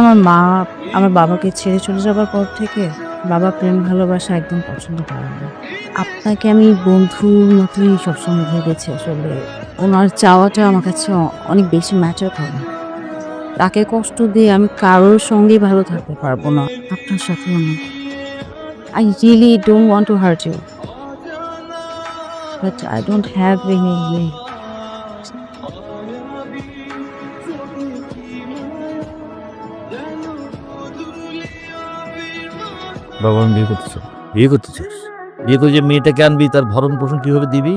আমার মা আমার বাবাকে ছেড়ে চলে যাবার পর থেকে বাবা প্রেম ভালোবাসা একদম পছন্দ করে না। আপনাকে আমি বন্ধুর মতোই সবসময় ভেবেছি আসলে। ওনার চাওয়াটা আমার কাছে অনেক বেশি ম্যাটার করে। তাকে কষ্ট দিয়ে আমি কারোর সঙ্গেই ভালো থাকতে পারব না। আপনার সাথেও না I really don't want to hurt you but I don't have any way বাবা আমি বিয়ে করতে চাই বিয়ে করতে চাস? বিয়ে করে যে মেয়েটাকে আনবি তার ভরণ পোষণ কীভাবে দিবি?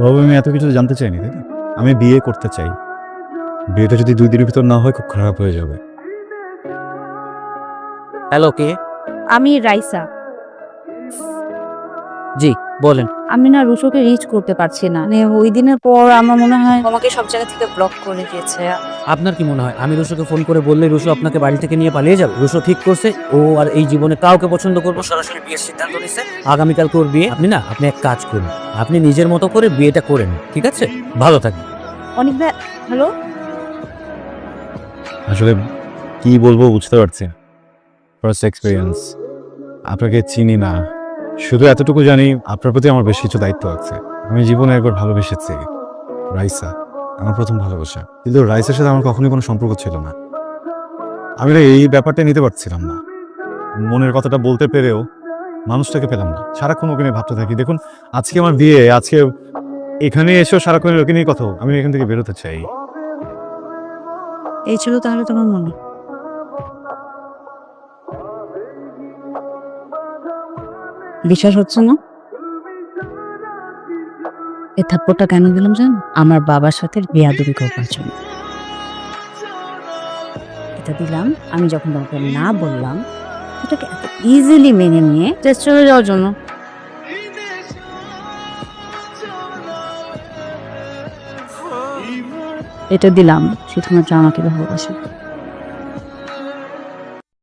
বাবা আমি এত কিছু জানতে চাইনি তাই না? আমি বিয়ে করতে চাই। বিয়েটা যদি দুই দিনের ভিতর না হয় খুব খারাপ হয়ে যাবে। হ্যালো কে? আমি রাইসা। জি বলেন। আমি না রুশোকে রিচ করতে পারছি না। মানে ওই দিনের পর আমার মনে হয় আমাকে সব জায়গা থেকে ব্লক করে দিয়েছে। আপনার কি মনে হয়? আমি রুশোকে ফোন করে বললে রুশো আপনাকে বাড়ি থেকে নিয়ে পালিয়ে যাবে? রুশো ঠিক করছে ও আর এই জীবনে কাউকে পছন্দ করব। সরাসরি বিয়ের সিদ্ধান্ত নিচ্ছে আগামীকালকে ওর বিয়ে। আপনি না আপনি এক কাজ করুন। আপনি নিজের মতো করে বিয়েটা করেন ঠিক আছে? ভালো থাকবেন। অনেক হ্যালো? আসলে কি বলব বুঝতে পারছি ফার্স্ট এক্সপিরিয়েন্স আপনাকে চিনি না। শুধু এতটুকু জানি, আপনার প্রতি আমার বেশ কিছু দায়িত্ব আছে। আমি জীবনে একবার ভালোবেসেছি। রাইসা, আমার প্রথম ভালোবাসা। কিন্তু রাইসার সাথে আমার কখনোই কোনো সম্পর্ক ছিল না। আমি এই ব্যাপারটা নিতে পারছিলাম না। মনের কথাটা বলতে পেরেও মানুষটাকে পেলাম না। সারাক্ষণ ওকে নিয়ে ভাবতে থাকি। দেখুন, আজকে আমার বিয়ে, আজকে এখানে এসেও সারাক্ষণ ওকে নিয়ে কথা আমি এখান থেকে বেরোতে চাই। এই ছিল তাহলে তোমার মনে? বিশ্বাস হচ্ছে না? এ থাপ্পড়টা কেন দিলাম জান? আমার বাবার সাথে বেয়াদবি করবার জন্য। এটা দিলাম, আমি যখন তোমাকে না বললাম এটাকে এত ইজিলি মেনে নিয়ে টেস্ট চলে যাওয়ার জন্য। এটা দিলাম শুধুমাত্র আমাকে ভালোবাসে।